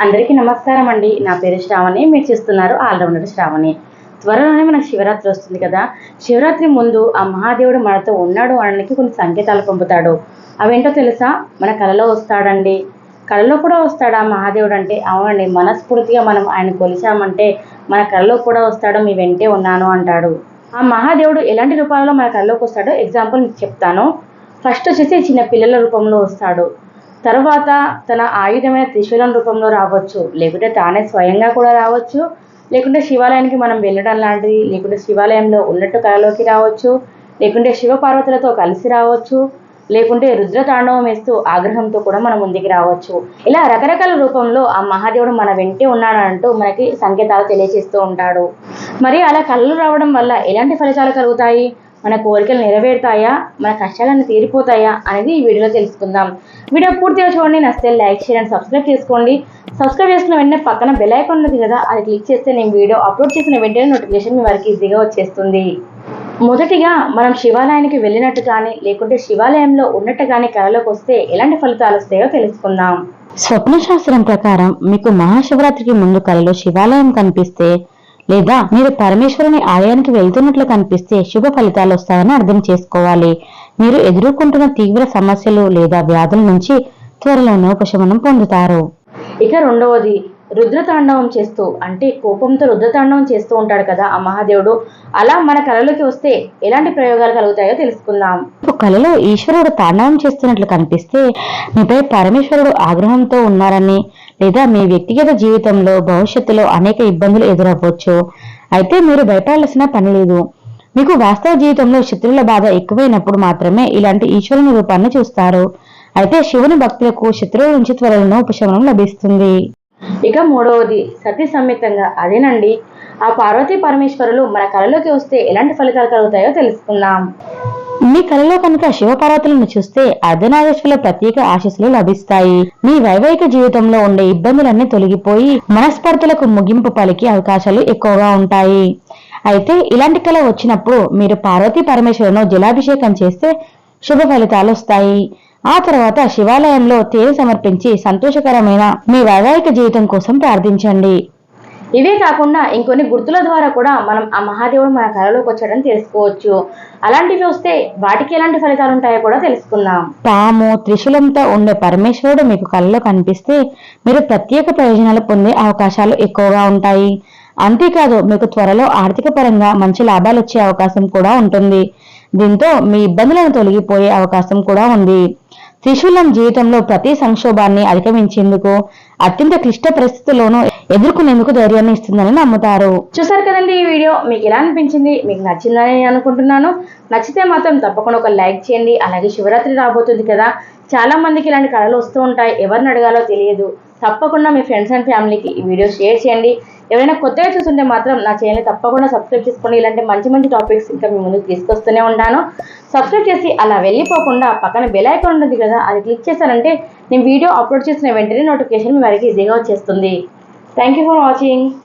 అందరికీ నమస్కారం అండి. నా పేరు శ్రావణి. మీరు చూస్తున్నారు ఆల్రౌండర్ శ్రావణి. త్వరలోనే మనకు శివరాత్రి వస్తుంది కదా. శివరాత్రి ముందు ఆ మహాదేవుడు మనతో ఉన్నాడు అనడానికి కొన్ని సంకేతాలు పంపుతాడు. అవేంటో తెలుసా? మన కళలో వస్తాడండి. కళలో కూడా వస్తాడా మహాదేవుడు అంటే. అవునండి. మనస్ఫూర్తిగా మనం ఆయన కొలిచామంటే మన కళలో కూడా వస్తాడు. మీ వెంటే ఉన్నాను అంటాడు. ఆ మహాదేవుడు ఎలాంటి రూపాలలో మన కళలోకి వస్తాడో ఎగ్జాంపుల్ మీకు చెప్తాను. ఫస్ట్ వచ్చేసి చిన్న పిల్లల రూపంలో వస్తాడు. తర్వాత తన ఆయుధమైన త్రిశూలం రూపంలో రావచ్చు. లేకుంటే తానే స్వయంగా కూడా రావచ్చు. లేకుంటే శివాలయానికి మనం వెళ్ళడం లాంటిది. లేకుంటే శివాలయంలో ఉన్నట్టు కళలోకి రావచ్చు. లేకుంటే శివపార్వతులతో కలిసి రావచ్చు. లేకుంటే రుద్రతాండవం వేస్తూ ఆగ్రహంతో కూడా మనం ముందుకి రావచ్చు. ఇలా రకరకాల రూపంలో ఆ మహాదేవుడు మన వెంటే ఉన్నాడంటూ మనకి సంకేతాలు తెలియజేస్తూ ఉంటాడు. మరి అలా కళ్ళు రావడం వల్ల ఎలాంటి ఫలితాలు కలుగుతాయి? మన కోరికలు నెరవేరుతాయా? మన కష్టాలను తీరిపోతాయా? అనేది ఈ వీడియోలో తెలుసుకుందాం. వీడియో పూర్తిగా చూడండి నచ్చితే లైక్ చేయండి సబ్స్క్రైబ్ చేసుకోండి. సబ్స్క్రైబ్ చేసుకున్న వెంటనే పక్కన బెల్ ఐకాన్ ఉన్నది కదా అది క్లిక్ చేస్తే నేను వీడియో అప్లోడ్ చేసిన వెంటనే నోటిఫికేషన్ మీ వారికి ఈజీగా వచ్చేస్తుంది. మొదటిగా మనం శివాలయానికి వెళ్ళినట్టు కానీ లేకుంటే శివాలయంలో ఉన్నట్టు కానీ కళలోకి వస్తే ఎలాంటి ఫలితాలు వస్తాయో తెలుసుకుందాం. స్వప్న శాస్త్రం ప్రకారం మీకు మహాశివరాత్రికి ముందు కళలో శివాలయం కనిపిస్తే లేదా మీరు పరమేశ్వరుని ఆలయానికి వెళ్తున్నట్లు కనిపిస్తే శుభ ఫలితాలు వస్తాయని అర్థం చేసుకోవాలి. మీరు ఎదుర్కొంటున్న తీవ్ర సమస్యలు లేదా వ్యాధుల నుంచి త్వరలోనే ఉపశమనం పొందుతారు. ఇక రెండవది రుద్రతాండవం చేస్తూ అంటే కోపంతో రుద్రతాండవం చేస్తూ ఉంటాడు కదా ఆ మహాదేవుడు. అలా మన కళలోకి వస్తే ఎలాంటి ప్రయోగాలు కలుగుతాయో తెలుసుకుందాం. కలలో ఈశ్వరుడు తాండవం చేస్తున్నట్లు కనిపిస్తే మీపై పరమేశ్వరుడు ఆగ్రహంతో ఉన్నారని లేదా మీ వ్యక్తిగత జీవితంలో భవిష్యత్తులో అనేక ఇబ్బందులు ఎదురవ్వచ్చు. అయితే మీరు భయపడాల్సిన పని లేదు. మీకు వాస్తవ జీవితంలో శత్రువుల బాధ ఎక్కువైనప్పుడు మాత్రమే ఇలాంటి ఈశ్వరుని రూపాన్ని చూస్తారు. అయితే శివుని భక్తులకు శత్రువుల నుంచి త్వరలో ఉపశమనం లభిస్తుంది. ఇక మూడవది సతీ సమేతంగా అదేనండి. ఆ పార్వతీ పరమేశ్వరులు మన కళలోకి వస్తే ఎలాంటి ఫలితాలు కలుగుతాయో తెలుసుకుందాం. మీ కళలో కనుక శివపార్వతులను చూస్తే అర్ధనారీశ్వరుల ప్రత్యేక ఆశస్సులు లభిస్తాయి. మీ వైవాహిక జీవితంలో ఉండే ఇబ్బందులన్నీ తొలగిపోయి మనస్పర్ధలకు ముగింపు పలికే అవకాశాలు ఎక్కువగా ఉంటాయి. అయితే ఇలాంటి కళ వచ్చినప్పుడు మీరు పార్వతీ పరమేశ్వరును జలాభిషేకం చేస్తే శుభ ఫలితాలు వస్తాయి. ఆ తర్వాత శివాలయంలో తేనె సమర్పించి సంతోషకరమైన మీ వైవాహిక జీవితం కోసం ప్రార్థించండి. ఇవే కాకుండా ఇంకొన్ని గుర్తుల ద్వారా కూడా మనం ఆ మహాదేవుడు మన కళలోకి వచ్చాడని తెలుసుకోవచ్చు. అలాంటివి వస్తే వాటికి ఎలాంటి ఫలితాలు ఉంటాయో కూడా తెలుసుకుందాం. పాము త్రిశూలంతో ఉండే పరమేశ్వరుడు మీకు కళలో కనిపిస్తే మీరు ప్రత్యేక ప్రయోజనాలు పొందే అవకాశాలు ఎక్కువగా ఉంటాయి. అంతేకాదు మీకు త్వరలో ఆర్థిక పరంగా మంచి లాభాలు వచ్చే అవకాశం కూడా ఉంటుంది. దీంతో మీ ఇబ్బందులను తొలగిపోయే అవకాశం కూడా ఉంది. త్రిశూలం జీవితంలో ప్రతి సంక్షోభాన్ని అధిగమించేందుకు అత్యంత క్లిష్ట పరిస్థితుల్లోనూ ఎదుర్కొనేందుకు ధైర్యాన్ని ఇస్తుందని నమ్ముతారు. చూసారు కదండి ఈ వీడియో? మీకు ఎలా అనిపించింది? మీకు నచ్చిందని నేను అనుకుంటున్నాను. నచ్చితే మాత్రం తప్పకుండా ఒక లైక్ చేయండి. అలాగే శివరాత్రి రాబోతుంది కదా. చాలా మందికి ఇలాంటి కళలు వస్తూ ఉంటాయి. ఎవరిని అడగాలో తెలియదు. తప్పకుండా మీ ఫ్రెండ్స్ అండ్ ఫ్యామిలీకి ఈ వీడియో షేర్ చేయండి. ఎవరైనా కొత్తగా చూస్తుంటే మాత్రం నా ఛానల్ తప్పకుండా సబ్స్క్రైబ్ చేసుకోండి. ఇలాంటి మంచి మంచి టాపిక్స్ ఇంకా మీ ముందుకు తీసుకొస్తూనే ఉంటాను. సబ్స్క్రైబ్ చేసి అలా వెళ్ళిపోకుండా పక్కన బెల్ ఐకాన్ ఉంటుంది కదా అది క్లిక్ చేశారంటే నేను వీడియో అప్లోడ్ చేసిన వెంటనే నోటిఫికేషన్ మీ వారికి ఈజీగా వచ్చేస్తుంది. Thank you for watching